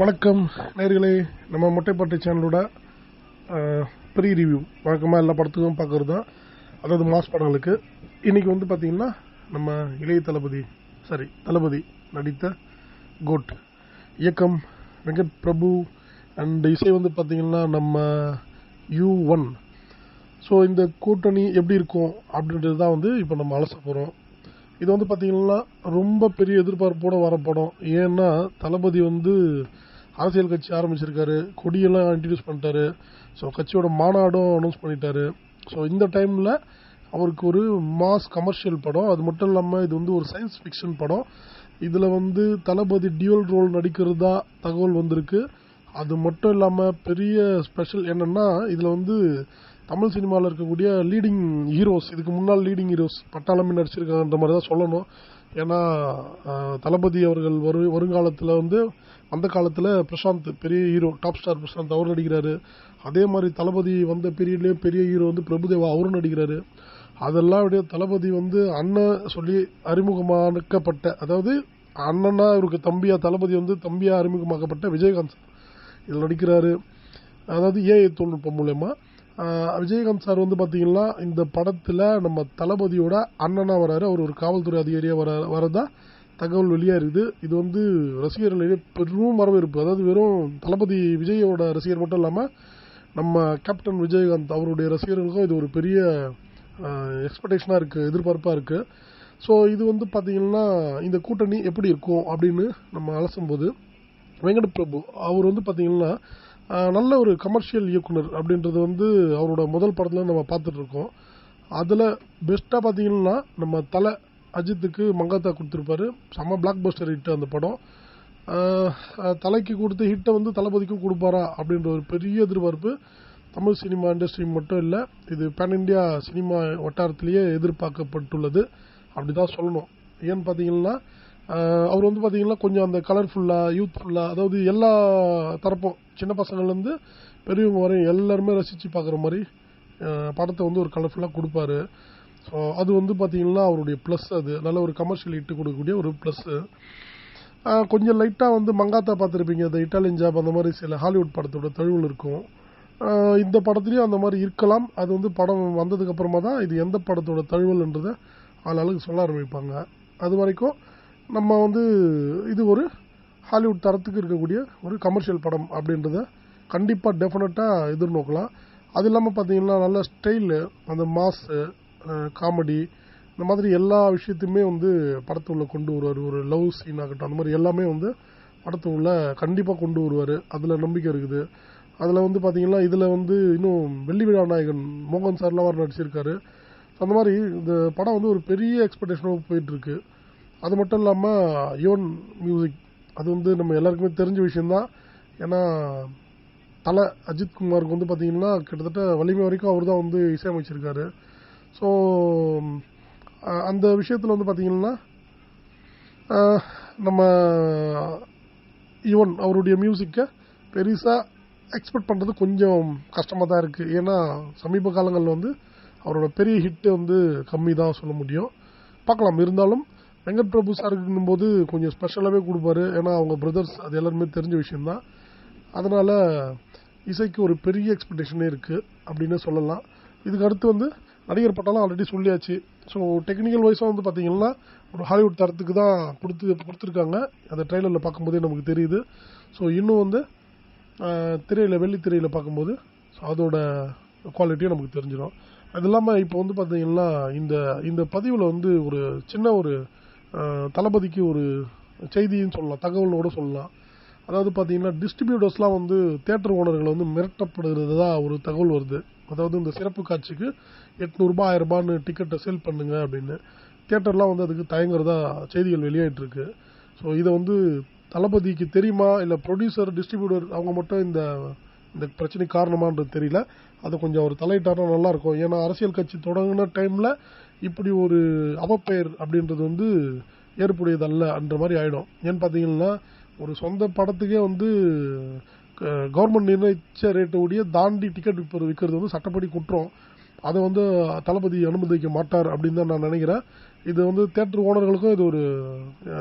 வணக்கம். நேர்களே நம்ம மொட்டைப்பாட்டு சேனலோட ப்ரீ ரிவ்யூ வழக்கமாக எல்லா படத்துக்கும் பார்க்குறது தான் அதாவது மாஸ் படங்களுக்கு. இன்னைக்கு வந்து பார்த்தீங்கன்னா நம்ம இளைய தளபதி சாரி தளபதி நடித்த கோட் இயக்கம் வெங்கட் பிரபு அண்ட் இசை வந்து பார்த்தீங்கன்னா நம்ம யூ ஒன் ஸோ இந்த கூட்டணி எப்படி இருக்கும் அப்படின்றது தான் வந்து இப்போ நம்ம அலச போகிறோம் இது வந்து பார்த்தீங்கன்னா ரொம்ப பெரிய எதிர்பார்ப்போடு வர படம். ஏன்னா தளபதி வந்து அரசியல் கட்சி ஆரம்பிச்சிருக்காரு. கொடியெல்லாம் இன்ட்ரடியூஸ் பண்ணிட்டாரு. ஸோ கட்சியோட மாநாடும் அனௌன்ஸ் பண்ணிட்டாரு. ஸோ இந்த டைமில் அவருக்கு ஒரு மாஸ் கமர்ஷியல் படம். அது மட்டும் இல்லாமல் இது வந்து ஒரு சயின்ஸ் ஃபிக்ஷன் படம். இதில் வந்து தளபதி டியூவல் ரோல் நடிக்கிறதா தகவல் வந்திருக்கு. அது மட்டும் இல்லாமல் பெரிய ஸ்பெஷல் என்னென்னா இதில் வந்து தமிழ் சினிமாவில் இருக்கக்கூடிய லீடிங் ஹீரோஸ் இதுக்கு முன்னால் லீடிங் ஹீரோஸ் பட்டாளமே நடிச்சிருக்காங்கன்ற மாதிரி தான் சொல்லணும். ஏன்னா தளபதி அவர்கள் வரு வருங்காலத்தில் வந்து அந்த காலத்தில் பிரசாந்த் பெரிய ஹீரோ டாப் ஸ்டார் பிரசாந்த் அவர் நடிக்கிறாரு. அதே மாதிரி தளபதி வந்த பீரியட்லேயே பெரிய ஹீரோ வந்து பிரபுதேவா அவரும் நடிக்கிறாரு. அதெல்லாம் விட தளபதி வந்து அண்ணன் சொல்லி அறிமுகமாக்கப்பட்ட அதாவது அண்ணனா இவருக்கு தம்பியா தளபதி வந்து தம்பியா அறிமுகமாக்கப்பட்ட விஜயகாந்த் சார். இதில் நடிக்கிறாரு. அதாவது ஏஐ தொழில்நுட்பம் மூலயமா விஜயகாந்த் சார் வந்து பார்த்தீங்கன்னா இந்த படத்தில் நம்ம தளபதியோட அண்ணனா வராரு. அவர் ஒரு காவல்துறை அதிகாரியாக வர வரதா தகவல் வெளியாக இருக்குது. இது வந்து ரசிகர்களிடையே பெரும் வரவேற்பு. அதாவது வெறும் தளபதி விஜயோட ரசிகர் மட்டும் இல்லாமல் நம்ம கேப்டன் விஜயகாந்த் அவருடைய ரசிகர்களுக்கும் இது ஒரு பெரிய எக்ஸ்பெக்டேஷனாக இருக்குது எதிர்பார்ப்பாக இருக்குது ஸோ இது வந்து பார்த்தீங்கன்னா இந்த கூட்டணி எப்படி இருக்கும் அப்படின்னு நம்ம அலசும்போது வெங்கட பிரபு அவர் வந்து பார்த்தீங்கன்னா நல்ல ஒரு கமர்ஷியல் இயக்குனர் அப்படின்றது வந்து அவரோட முதல் படத்தில் நம்ம பார்த்துட்ருக்கோம் அதில் பெஸ்ட்டாக பார்த்தீங்கன்னா நம்ம தலை அஜித்துக்கு மங்காத்தா கொடுத்துருப்பாரு. செம்ம பிளாக் பஸ்டர் ஹிட் அந்த படம். தலைக்கு கொடுத்த ஹிட்டை வந்து தளபதிக்கும் கொடுப்பாரா அப்படின்ற ஒரு பெரிய எதிர்பார்ப்பு தமிழ் சினிமா இண்டஸ்ட்ரி மட்டும் இல்லை இது பேன் இண்டியா சினிமா வட்டாரத்திலேயே எதிர்பார்க்கப்பட்டுள்ளது. அப்படி தான் சொல்லணும். ஏன்னு பார்த்தீங்கன்னா அவர் வந்து பார்த்தீங்கன்னா கொஞ்சம் அந்த கலர்ஃபுல்லாக யூத்ஃபுல்லாக அதாவது எல்லா தரப்பும் சின்ன பசங்கள்லேருந்து பெரியவங்க வரையும் எல்லாருமே ரசித்து பார்க்குற மாதிரி படத்தை வந்து ஒரு கலர்ஃபுல்லாக கொடுப்பாரு. அது வந்து பார்த்தீங்கன்னா அவருடைய ப்ளஸ் அது. நல்ல ஒரு கமர்ஷியல் இட்டு கொடுக்கக்கூடிய ஒரு ப்ளஸ்ஸு கொஞ்சம் லைட்டாக வந்து மங்காத்தா பார்த்துருப்பீங்க. அந்த இட்டாலியன் ஜாப் அந்த மாதிரி சில ஹாலிவுட் படத்தோட தழுவல் இருக்கும். இந்த படத்துலையும் அந்த மாதிரி இருக்கலாம். அது வந்து படம் வந்ததுக்கப்புறமா தான் இது எந்த படத்தோட தழுவல்ன்றதை ஆளாளுக்கு சொல்ல ஆரம்பிப்பாங்க. அது வரைக்கும் நம்ம வந்து இது ஒரு ஹாலிவுட் தரத்துக்கு இருக்கக்கூடிய ஒரு கமர்ஷியல் படம் அப்படின்றத கண்டிப்பாக டெஃபினட்டாக எதிர்நோக்கலாம். அது இல்லாமல் பார்த்தீங்கன்னா நல்ல ஸ்டைலு அந்த மாஸு காமெடி இந்த மாதிரி எல்லா விஷயத்தையுமே வந்து படத்துள்ள கொண்டு வருவார். ஒரு லவ் சீன் ஆகட்டும் அந்த மாதிரி எல்லாமே வந்து படத்துள்ள கண்டிப்பாக கொண்டு வருவார். அதில் நம்பிக்கை இருக்குது. அதில் வந்து பார்த்தீங்கன்னா இதில் வந்து இன்னும் வெள்ளி விழா நாயகன் மோகன் சார்லாம் அவர் நடிச்சிருக்காரு. அந்த மாதிரி இந்த படம் வந்து ஒரு பெரிய எக்ஸ்பெக்டேஷனாக போயிட்டுருக்கு. அது மட்டும் இல்லாமல் யுவன் மியூசிக் அது வந்து நம்ம எல்லாருக்குமே தெரிஞ்ச விஷயந்தான் ஏன்னா தலை அஜித் குமாருக்கு வந்து பார்த்தீங்கன்னா கிட்டத்தட்ட வலிமை வரைக்கும் அவர் தான் வந்து இசையமைச்சிருக்காரு. ஸோ அந்த விஷயத்தில் வந்து பார்த்தீங்கன்னா நம்ம ஈவன் அவருடைய மியூசிக்கை பெருசாக எக்ஸ்பெக்ட் பண்ணுறது கொஞ்சம் கஷ்டமாக தான் இருக்குது ஏன்னா சமீப காலங்களில் வந்து அவரோட பெரிய ஹிட்டு வந்து கம்மி தான் சொல்ல முடியும். பார்க்கலாம் இருந்தாலும் வெங்கட் பிரபு சாருக்குன்னும் போது கொஞ்சம் ஸ்பெஷலாகவே கொடுப்பாரு. ஏன்னா அவங்க பிரதர்ஸ் அது எல்லாருமே தெரிஞ்ச விஷயம்தான் அதனால் இசைக்கு ஒரு பெரிய எக்ஸ்பெக்டேஷனே இருக்குது அப்படின்னு சொல்லலாம். இதுக்கு அடுத்து வந்து நடிகர் பட்டம்லாம் ஆல்ரெடி சொல்லியாச்சு. ஸோ டெக்னிக்கல் வைஸாக வந்து பார்த்தீங்கன்னா ஒரு ஹாலிவுட் தரத்துக்கு தான் கொடுத்து கொடுத்துருக்காங்க. அந்த ட்ரெய்லரில் பார்க்கும்போதே நமக்கு தெரியுது. ஸோ இன்னும் வந்து திரையில் வெள்ளி திரையில் பார்க்கும்போது ஸோ அதோட குவாலிட்டியும் நமக்கு தெரிஞ்சிடும். அது இல்லாமல் இப்போ வந்து பார்த்தீங்கன்னா இந்த இந்த பதிவில் வந்து ஒரு சின்ன ஒரு தளபதிக்கு ஒரு செய்தின்னு சொல்லலாம் தகவலோட சொல்லலாம். அதாவது பார்த்தீங்கன்னா டிஸ்ட்ரிபியூட்டர்ஸ்லாம் வந்து தேட்டர் ஓனர்களை வந்து மிரட்டப்படுகிறதா ஒரு தகவல் வருது. அதாவது இந்த சிறப்பு காட்சிக்கு எட்நூறுபா ஆயிரம் ரூபான்னு டிக்கெட்டை சேல் பண்ணுங்க அப்படின்னு. தேட்டர்லாம் வந்து அதுக்கு தயங்குறதா செய்திகள் வெளியாயிட்டு இருக்கு ஸோ இதை வந்து தளபதிக்கு தெரியுமா? இல்லை ப்ரொடியூசர் டிஸ்ட்ரிபியூட்டர் அவங்க மட்டும் இந்த இந்த பிரச்சனைக்கு காரணமான்றது தெரியல. அது கொஞ்சம் அவர் தலையிட்டாரா நல்லா இருக்கும் ஏன்னா அரசியல் கட்சி தொடங்கின டைமில் இப்படி ஒரு அவப்பெயர் அப்படின்றது வந்து ஏற்புடையதல்ல என்ற மாதிரி ஆயிடும். ஏன்னு பார்த்தீங்கன்னா ஒரு சொந்த படத்துக்கே வந்து கவர்மெண்ட் நிர்ணயிச்ச ரேட்டை ஒடிய தாண்டி டிக்கெட் விற்கிறது வந்து சட்டப்படி குற்றம். அதை வந்து தளபதி அனுமதிக்க மாட்டார் அப்படின்னு தான் நான் நினைக்கிறேன். இது வந்து தேட்டர் ஓனர்களுக்கும் இது ஒரு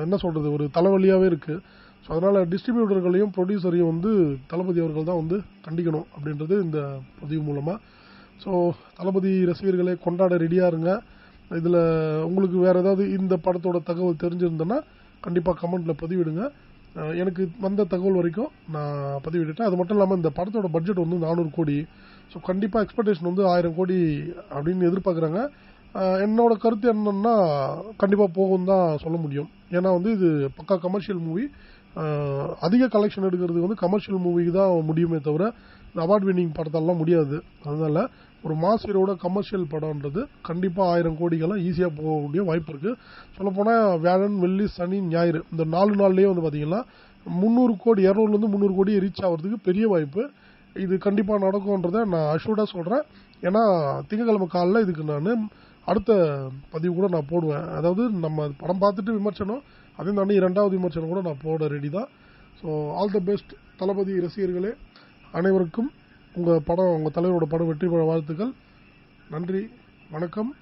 என்ன சொல்றது ஒரு தலைவலியாகவே இருக்கு. ஸோ அதனால் டிஸ்ட்ரிபியூட்டர்களையும் ப்ரொடியூசரையும் வந்து தளபதி அவர்கள் தான் வந்து கண்டிக்கணும் அப்படின்றது இந்த பதிவு மூலமாக ஸோ தளபதி ரசிகர்களை கொண்டாட ரெடியாக இருங்க. இதில் உங்களுக்கு வேறு ஏதாவது இந்த படத்தோட தகவல் தெரிஞ்சிருந்தேன்னா கண்டிப்பாக கமெண்ட்டில் பதிவிடுங்க. எனக்கு வந்த தகவல் வரைக்கும் நான் பதிவிட்டுட்டேன். அது மட்டும் இல்லாமல் இந்த படத்தோட பட்ஜெட் வந்து நானூறு கோடி. ஸோ கண்டிப்பாக எக்ஸ்பெக்டேஷன் வந்து ஆயிரம் கோடி அப்படின்னு எதிர்பார்க்குறாங்க. என்னோட கருத்து என்னன்னா கண்டிப்பாக போகும் தான் சொல்ல முடியும். ஏன்னா வந்து இது பக்கா கமர்ஷியல் மூவி அதிக கலெக்ஷன் எடுக்கிறது வந்து கமர்ஷியல் மூவிக்கு தான் முடியுமே தவிர இந்த அவார்ட் வின்னிங் படத்தெல்லாம் முடியாது. அதனால ஒரு மாஸ் ஹீரோட கமர்ஷியல் படம்ன்றது கண்டிப்பாக ஆயிரம் கோடிக்கெல்லாம் ஈஸியாக போகக்கூடிய வாய்ப்பு இருக்குது சொல்லப்போனால் வியாழன் வெள்ளி சனி ஞாயிறு இந்த நாலு நாள்லேயே வந்து பார்த்தீங்கன்னா முந்நூறு கோடி இரநூறுலேருந்து முந்நூறு கோடி ரீச் ஆகிறதுக்கு பெரிய வாய்ப்பு. இது கண்டிப்பாக நடக்கும்ன்றதை நான் அஷூர்டாக சொல்கிறேன் ஏன்னா திங்கக்கிழமை காலைல இதுக்கு நான் அடுத்த பதிவு கூட நான் போடுவேன். அதாவது நம்ம படம் பார்த்துட்டு விமர்சனம் அதே தாண்டி இரண்டாவது விமர்சனம் கூட நான் போட ரெடி தான். So all the best Thalapathy ரசிகர்களே அனைவருக்கும் உங்கள் படம் உங்கள் தலைவரோட படம் வெற்றி பெற வாழ்த்துக்கள். நன்றி வணக்கம்.